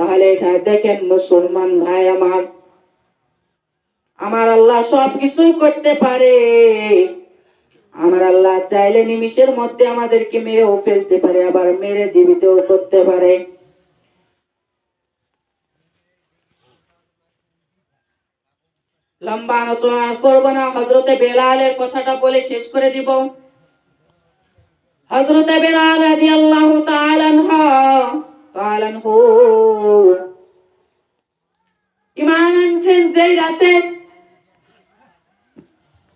তাহলে এটা দেখেন মুসলমান ভাই আমার। আমার আল্লাহ সব কিছুই করতে পারে। আমার আল্লাহ চাইলে নিমিষের মধ্যে আমাদেরকে মেরেও ফেলতে পারে, আবার মেরে জীবিতও করতে পারে। লম্বা আলোচনা করব না হজরতে বেলালের কথাটা বলে শেষ করে দিব। হজরতে বেলাল রাদিয়াল্লাহু তাআলা আনহা তাআলা আনহু ইমান আনছেন যেই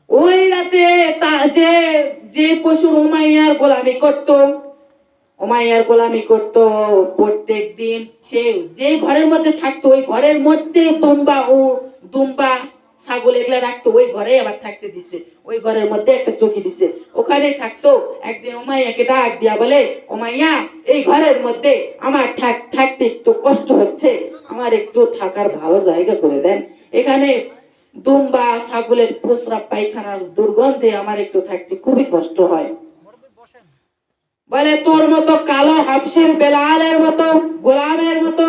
ওই রাতে তা যে যে পশু উমাইয়ার গোলামি করত উমাইয়ার গোলামি করত প্রত্যেক দিন সে যে ঘরের মধ্যে থাকতো, ওই ঘরের মধ্যে দুম্বা ও দুম্বা ছাগল এগুলা রাখতো, ওই ঘরে আবার থাকতে দিছে। ওই ঘরের মধ্যে একটা চকি দিছে। ওখানেই থাকতো, একদিন উমাইয়াকে ডাক দিয়া বলে ওমাইয়া এই ঘরের মধ্যে আমার থাক থাকতে একটু কষ্ট হচ্ছে, আমার একটু থাকার ভালো জায়গা করে দেন। এখানে দুম্বা ছাগলের প্রস্রাব পায়খানার দুর্গন্ধে আমার একটু থাকতে খুবই কষ্ট হয়। বলে, তোর মতো কালো হাফসের বেলালের মতো, গোলামের মতো,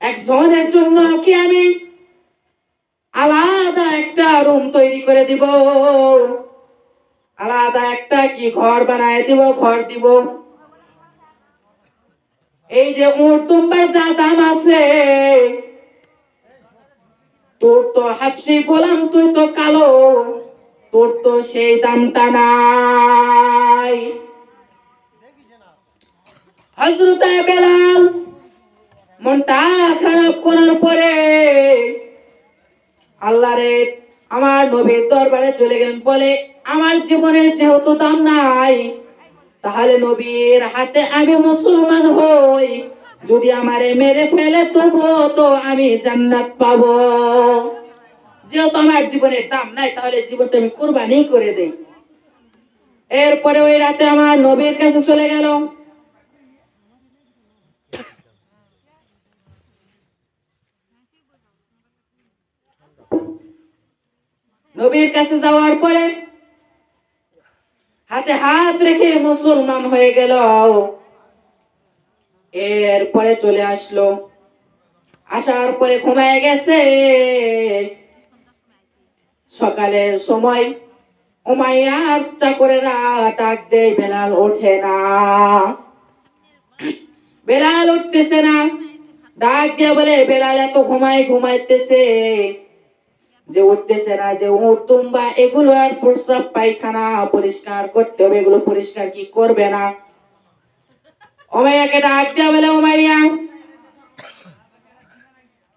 একজনের জন্য কি আমি রুম তৈরি করে দিব। আলাদা একটা কি ঘর বানায় দিব, ঘর দিব। এই যে উট দুম্বার যা দাম আছে, তোর তো হাফসি গোলাম, তুই তো কালো, তোর তো সেই দামটা নাই। হজরত বেলাল মনটা খারাপ করার পরে আল্লাহ রে আমার নবীর দরবারে চলে গেলেন বলে, আমার জীবনের যেহেতু দাম নাই, তাহলে নবীর হাতে আমি মুসলমান হই। যদি আমারে মেরে ফেলে, তবুও তো আমি জান্নাত পাবো। যেহেতু আমার জীবনের দাম নাই, তাহলে জীবনটা আমি কোরবানি করে দেই। এরপরে ওই রাতে আমার নবীর কাছে চলে গেল। নবীর কাছে যাওয়ার পরে হাতে হাত রেখে মুসলমান হয়ে গেল। এরপরে চলে আসলো। আসার পরে ঘুমায় গেছে। সকালের সময় উমাইয়ার চাকরেরা ডাক দেয় বেলাল ওঠে না। বেলাল উঠতেছে না। ডাক দিয়ে বলে, বেলাল এত ঘুমায়, ঘুমাইতেছে। যে উঠতেছে না, যে উঠতুম্বা এগুলো আর প্রস্রাব পায়খানা পরিষ্কার করতে হবে, এগুলো পরিষ্কার কি করবে না? ওমাইয়াকে ডাক দিয়া বলে, ওমাইয়া,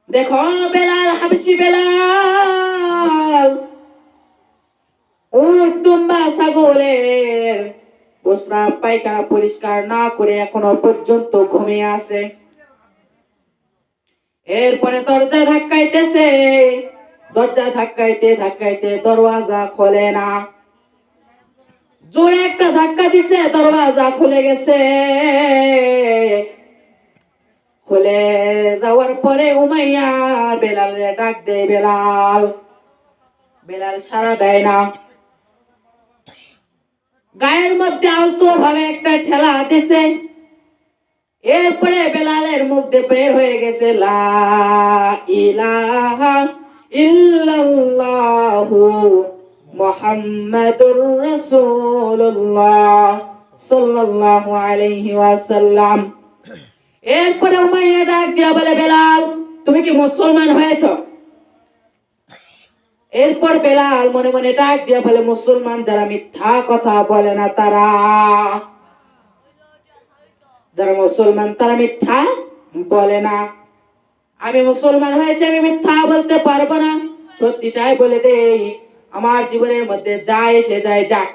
দেখো বেলাল হাবসি বেলাল প্রস্রাব পায়খানা পরিষ্কার না করে এখনও পর্যন্ত ঘুমিয়ে আছে। এরপরে দরজা ধাক্কাইতেছে দরজা ধাক্কাইতে ধাক্কাইতে দরওয়াজা খোলে না। জোরে একটা ধাক্কা দিছে, দরওয়াজা খুলে গেছে। খুলে যাওয়ার পরে উমাইয়া বেলাল ডাক দেয়, বেলাল বেলাল সারা দেয় না। গায়ের মধ্যে আলতো ভাবে একটা ঠেলা দিছে। এরপরে বেলালের মুখ দিয়ে বের হয়ে গেছে, লা ইলাহা ইল্লাল্লাহু মুহাম্মাদুর রাসূলুল্লাহ সাল্লাল্লাহু আলাইহি ওয়াসাল্লাম। এরপরে উমাইয়া ডাক বলে, বেলাল, তুমি কি মুসলমান হয়েছো? এরপর বেলাল মনে মনে ডাক দিয়া বলে, মুসলমান যারা মিথ্যা কথা বলে না তারা, যারা মুসলমান তারা মিথ্যা বলে না। আমি মুসলমান হয়েছে, আমি মিথ্যা বলতে পারব না। সত্যিটাই বলে দেই, আমার জীবনের মধ্যে যা এসে যায় যাক।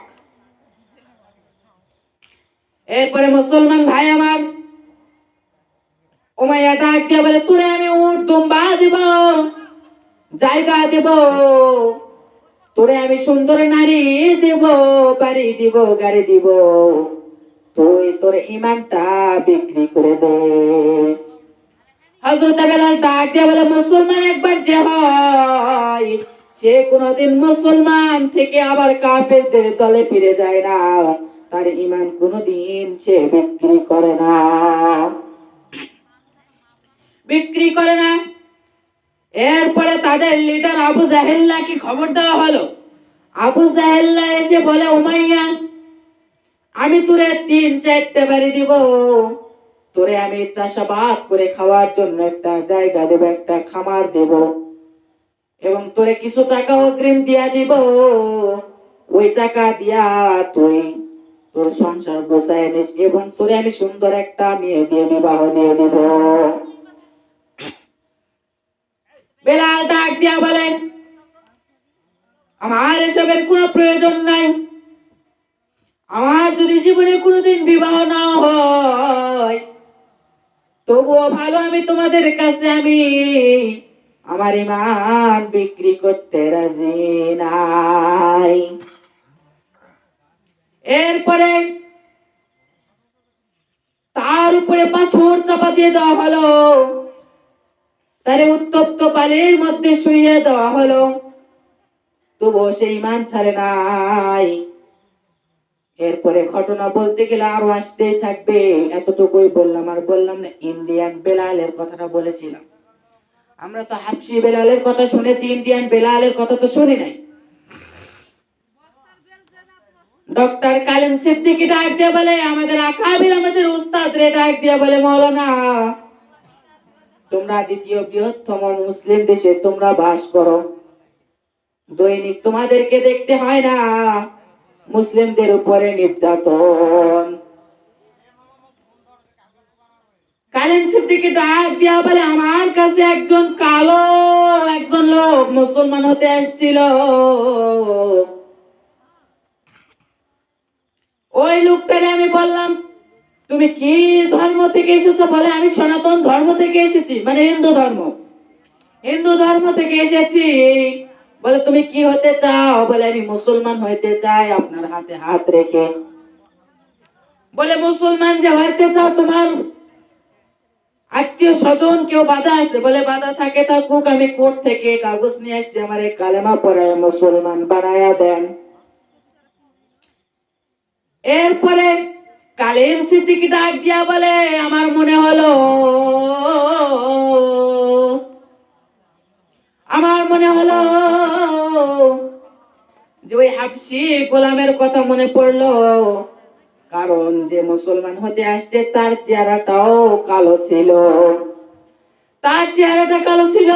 এরপরে মুসলমান ভাই আমার ওমাইয়া ডাক দিয়া বলে, তোরে আমি উঠ দুম্বা দিব, জায়গা দেব, তোরে আমি সুন্দর নারী দেব, বাড়ি দিব, গাড়ি দিব, তুই তোর ইমানটা বিক্রি করে দে। মুসলমান থেকে আবার ফিরে যায় না। তার ইমান সে বিক্রি করে না। বিক্রি করে না। এরপরে তাদের লিডার আবু জাহেল্লা কি খবর দেওয়া হলো। আবু জাহেল্লা এসে বলে, উমাইয়া, আমি তোরে তিন চারটে বাড়ি দিব। তোরে আমি চাষাবাদ করে খাওয়ার জন্য একটা জায়গা দেব, একটা খামার দেব। এবং তোরে কিছু টাকা অগ্রিম দিয়া দিব। ওই টাকা দিয়া তুই তোর সংসার বসায় নিস এবং তোরে আমি সুন্দর একটা মেয়ে দিয়ে বিবাহ দিয়ে দিব। বেলাল ডাক দিয়া বলেন, আমার এসবের কোনো প্রয়োজন নাই। আমার যদি জীবনে কোনোদিন বিবাহ না হয় তবুও ভালো আমি তোমাদের কাছে, আমি আমার ইমান বিক্রি করতে রাজি নাই। এরপরে তার উপরে পাথর চাপা দিয়ে দেওয়া হলো। তারে উত্তপ্ত পালের মধ্যে শুয়ে দেওয়া হলো। তবুও সেই মান ছাড়ে নাই। এরপরে ঘটনা বলতে গেলে আরও আসতেই থাকবে। এতটুকুই বললাম, আর বললাম না, ইন্ডিয়ান বেলালের কথাটা বলেছিলাম। আমরা তো হাফসি বেলালের কথা শুনেছি, ইন্ডিয়ান বেলালের কথা তো শুনি নাই। ডক্টর কালিম সিদ্দিকি ডাক দিয়ে বলে, আমাদের আকাবির, আমাদের উস্তাদ রে ডাক দিয়ে বলে, মৌলানা, তোমরা দ্বিতীয় বৃহত্তম মুসলিম দেশে তোমরা বাস করো। দৈনিক তোমাদেরকে দেখতে হয় না। মুসলিমদের উপরে নির্যাতন। ডাক দিয়া বলে, আমার কাছে একজন কালো, একজন লোক মুসলমান হতে ওই লোকটারে আমি বললাম, তুমি কি ধর্ম থেকে এসেছ? বলে, আমি সনাতন ধর্ম থেকে এসেছি মানে হিন্দু ধর্ম। হিন্দু ধর্ম থেকে এসেছি। বলে, তুমি কি হতে চাও? বলে, আমি মুসলমান হইতে চাই, আপনার হাতে হাত রেখে। বলে, মুসলমান যে হইতে চাও, তোমার আত্মীয় স্বজন কেউ বাধা আছে? বলে, বাধা থাকে থাকুক, আমি কোর্ট থেকে কাগজ নিয়ে আসছি, আমার এই কালেমা পড়ায় মুসলমান বানায়া দেন। এরপরে কালিম সিদ্দিকি ডাক দিয়া বলে, আমার মনে হলো আমার মনে হলো যে ওই হাফসি গোলামের কথা মনে পড়ল। কারণ যে মুসলমান হতে আসছে, তার চেহারাটাও কালো ছিল। তার চেহারাটা কালো ছিল।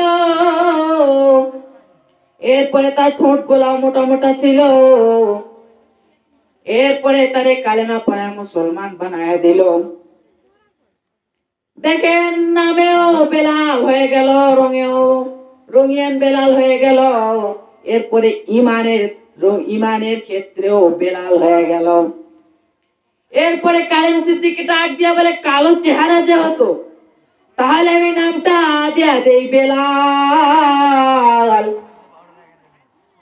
এরপরে তার ঠোঁট গোলা মোটা মোটা ছিল। এরপরে তারে কালেমা পড়া মুসলমান বানায় দিল। দেখেন, নামেও বেলা হয়ে গেল, রঙেও। রঙিয়ান বেলাল হয়ে গেল। এরপরে ইমানের ইমানের ক্ষেত্রেও বেলাল হয়ে গেল। এরপরে কালিম সিদ্দিকি ডাক দিয়া বলে, কালো চেহারা যে হতো, তাহলে আমি নামটা দিয়া দেই বেলাল।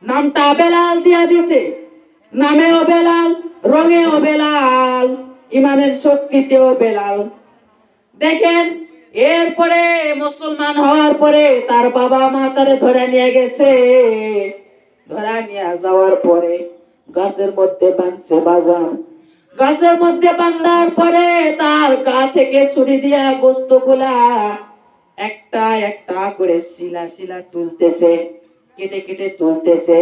নামটা বেলাল দিয়া দিছে। নামেও বেলাল, রঙেও বেলাল, ইমানের শক্তিতেও বেলাল। দেখেন এরপরে মুসলমান হওয়ার পরে তার বাবা মা তারে ধরে নিয়ে গেছে। ধরা নিয়ে যাওয়ার পরে গাছের মধ্যে বাঁধছে বাজার। গাছের মধ্যে বান্ধার পরে তার গা থেকে ছুরি দিয়া গোস্তগুলা একটা একটা করে শিলা শিলা তুলতেছে, কেটে কেটে তুলতেছে।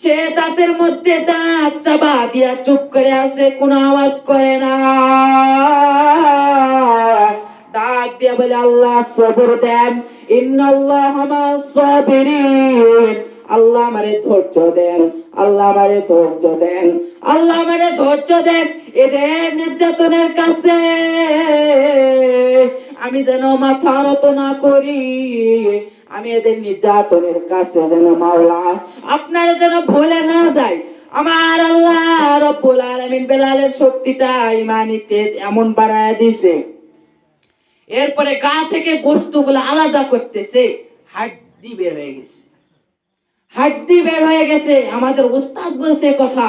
সে দাঁতের মধ্যে দাঁত চাবা দিয়া চুপ করে আছে, কোনো আওয়াজ করে না। দিয়া বলে, আল্লাহ সবর দেন। আল্লাহ আমারে ধৈর্য দেন। আল্লাহ আমারে ধৈর্য দেন। আল্লাহ আমারে ধৈর্য দেন এদের নির্যাতনের কাছে। আমি যেন মাথা নত না করি, আমি এদের নির্যাতনের কাছে যেন মাওলা আপনারা যেন ভুলে না যায় আমার আল্লাহ রব্বুল আলামিন বেলালের শক্তিটা ইমানি তেজ এমন বাড়ায় দিছে এরপরে গা থেকে বস্তুগুলো আলাদা করতেছে, হাড্ডি বের হয়ে গেছে। হাড্ডি বের হয়ে গেছে, আমাদের উস্তাদ বলছে কথা।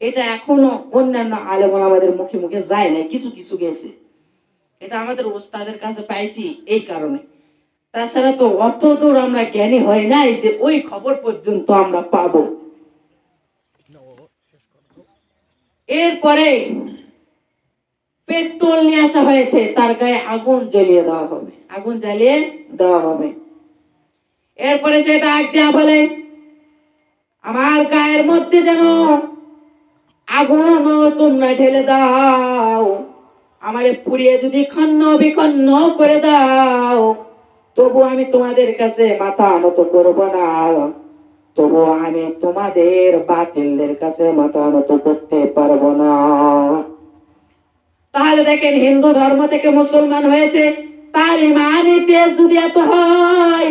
এটা এখনও অন্যান্য আলেম আমাদের মুখে মুখে যায় না কিছু কিছু গেছে। এটা আমাদের উস্তাদের কাছে পাইছি এই কারণে। তাছাড়া তো অত দূর আমরা জ্ঞানী হয় নাই যে ওই খবর পর্যন্ত আমরা পাবো। এরপরে পেট্রোল নিয়ে আসা হয়েছে, তার গায়ে আগুন জ্বলিয়ে দেওয়া হবে। আগুন জ্বালিয়ে দেওয়া হবে। এরপরে সে ডাক দেওয়া বলে, আমার গায়ের মধ্যে যেন আগুন তোমরা ঢেলে দাও। আমারে পুড়িয়ে যদি খন্ন বিখন্ন করে দাও, তবু আমি তোমাদের কাছে মাথা নত করব না। তবু আমি তোমাদের বাতিলদের কাছে মাথা নত করতে পারব না। তাহলে দেখেন হিন্দু ধর্ম থেকে মুসলমান হয়েছে তার ইমানিতে যদি এত হয়